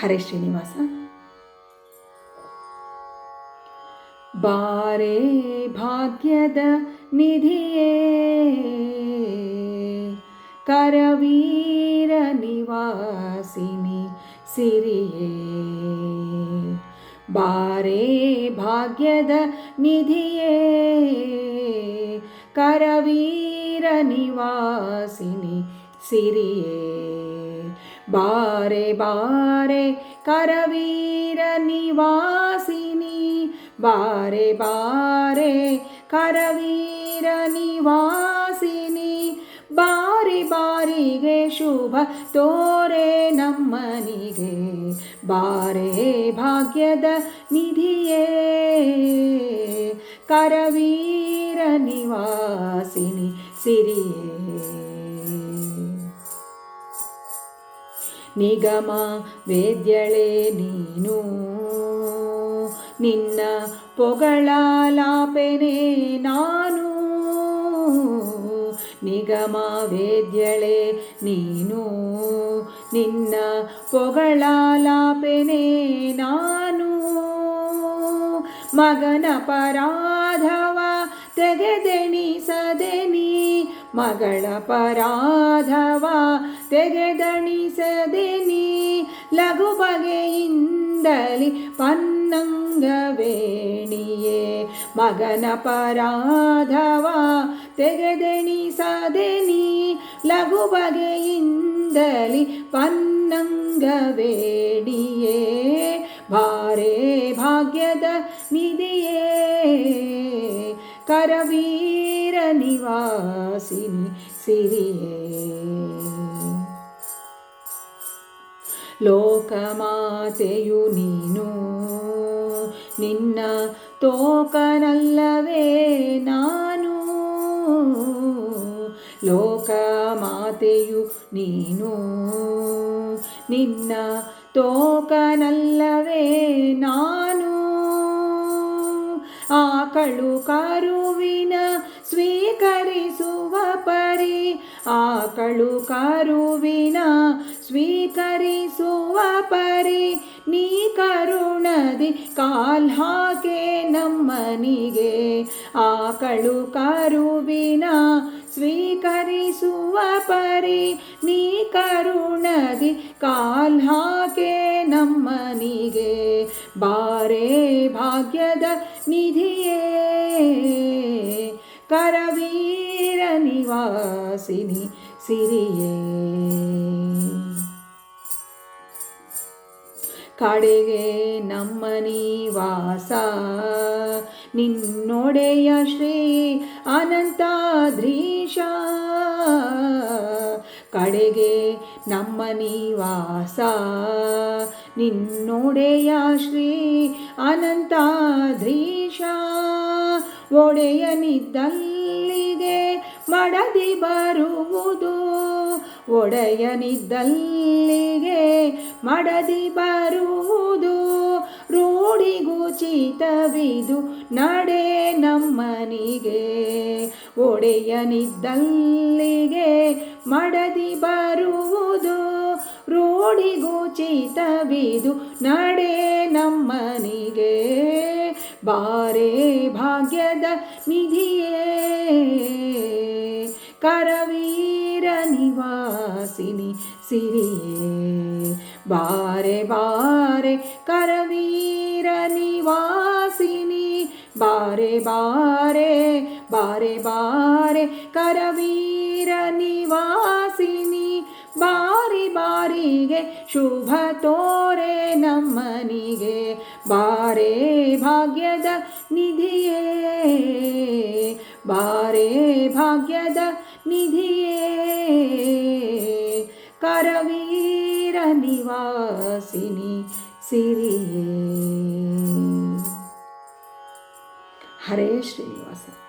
ಹರೇ ಶ್ರೀನಿವಾಸ. ಬಾರೇ ಭಾಗ್ಯದ ನಿಧಿಯೇ ಕರವೀರ ನಿವಾಸಿನಿ ಸಿರಿಯೇ. ಬಾರೇ ಭಾಗ್ಯದ ನಿಧಿಯೇ ಕರವೀರ ನಿವಾಸಿನಿ ಸಿರಿಯೇ. ಬಾರೆ ಬಾರೆ ಕರವೀರ ನಿವಾಸಿನಿ, ಬಾರೆ ಬಾರೆ ಕರವೀರ ನಿವಾಸಿನಿ, ಬಾರಿ ಬಾರಿಗೆ ಶುಭ ತೋರೆ ನಮ್ಮನಿಗೆ, ಬಾರೆ ಭಾಗ್ಯದ ನಿಧಿಯೇ. ಕರವೀರ ನಿವಾಸಿನಿ, ಸಿರಿಯೇ. ನಿಗಮ ವೇದ್ಯಳೆ ನೀನು. ನಿನ್ನ ಪೊಗಳಲಾಪೆನೆ ನಾನು. ನಿಗಮ ವೇದ್ಯಳೆ ನೀನು. ನಿನ್ನ ಪೊಗಳಲಾಪೆನೆ ನಾನು. ಮಗನ ಪರಾಧವ ತೆಗೆದೆಣಿಸದೆ ನೀ. ಮಗಳ ಪರಾಧವ ತೆಗೆದಣಿಸದೆ ನೀ ಲಘು ಬಗೆಯಿಂದಲಿ ಪನ್ನಂಗವೇಣಿಯೇ. ಮಗನ ಪರಾಧವ ತೆಗೆದೆಣಿಸದೆ ನೀ ಲಘು ಬಗೆಯಿಂದಲಿ ಪನ್ನಂಗವೇಣಿಯೇ. ಭಾರೇ ಭಾಗ್ಯದ ನಿಧಿಯೇ, ಕರವೀರ ನಿವಾಸಿನಿ ಸಿರಿಯೇ. ಲೋಕಮಾತೆಯು ನೀನು. ನಿನ್ನ ತೋಕನಲ್ಲವೇ ನಾನು. ಲೋಕಮಾತೆಯು ನೀನು. ನಿನ್ನ ತೋಕನಲ್ಲವೇ ನಾನು. ಆಕಳು ಕರುವಿನ ಸ್ವೀಕರಿಸುವ ಪರಿ ಆಕಳು ಕರುವಿನ ಸ್ವೀಕರಿಸುವ ಪರಿ, ನೀ ಕರುಣದಿ, ಕಾಲ್ ಹಾಕೆ ನಮ್ಮನಿಗೆ. ಆಕಳು ಕರುವಿನ ಸ್ವೀಕರಿಸುವ ಪರಿ, ನೀ ಕರುಣದಿ, ಕಾಲ್ ಹಾಕೆ ನಮ್ಮನಿಗೆ. ಬಾರೆ ಭಾಗ್ಯದ ನಿಧಿಯೇ, ಕರವೀರ ನಿವಾಸಿನಿ, ಸಿರಿಯೇ. ಕಡೆಗೆ ನಮ್ಮ ನಿವಾಸ ನಿನ್ನೊಡೆಯ ಶ್ರೀ ಅನಂತಾದ್ರೀಶ. ಕಡೆಗೆ ನಮ್ಮ ನಿವಾಸ ನಿನ್ನೊಡೆಯ ಶ್ರೀ ಅನಂತಾದ್ರೀಶ. ಒಡೆಯನಿದ್ದಲ್ಲಿಗೆ ಮಡದಿ ಬರುವುದು. ಒಡೆಯನಿದ್ದಲ್ಲಿಗೆ ಮಡದಿ ಬರುವುದು ರೂಢಿಗುಚಿತವಿದು ನಡೆ ನಮ್ಮನಿಗೆ. ಒಡೆಯನಿದ್ದಲ್ಲಿಗೆ ಮಡದಿ ಬರುವುದು ರೂಢಿಗುಚಿತವಿದು ನಡೆ ನಮ್ಮನಿಗೆ. ಬಾರೆ ಭಾಗ್ಯದ ನಿಧಿಯೇ, ಕರವೀರ ನಿವಾಸಿನಿ ಸಿರಿಯೇ. ಬಾರೆ ಬಾರೆ ಕರವೀರ ನಿವಾಸಿನಿ. ಬಾರೆ ಬಾರೆ ಬಾರೆ ಬಾರೆ ಕರವೀರ ನಿವಾಸಿನಿ. ಬಾರಿ ಬಾರಿಗೆ ಶುಭ ತೋರೆ ನಮ್ಮನಿಗೆ. ಬಾರೆ ಭಾಗ್ಯದ ನಿಧಿಯೇ, ಬಾರೆ ಭಾಗ್ಯದ ನಿಧಿಯೇ. ಕರವೀರ ನಿವಾಸಿನಿ ಸಿರಿಯೇ. ಹರೇ ಶ್ರೀನಿವಾಸ.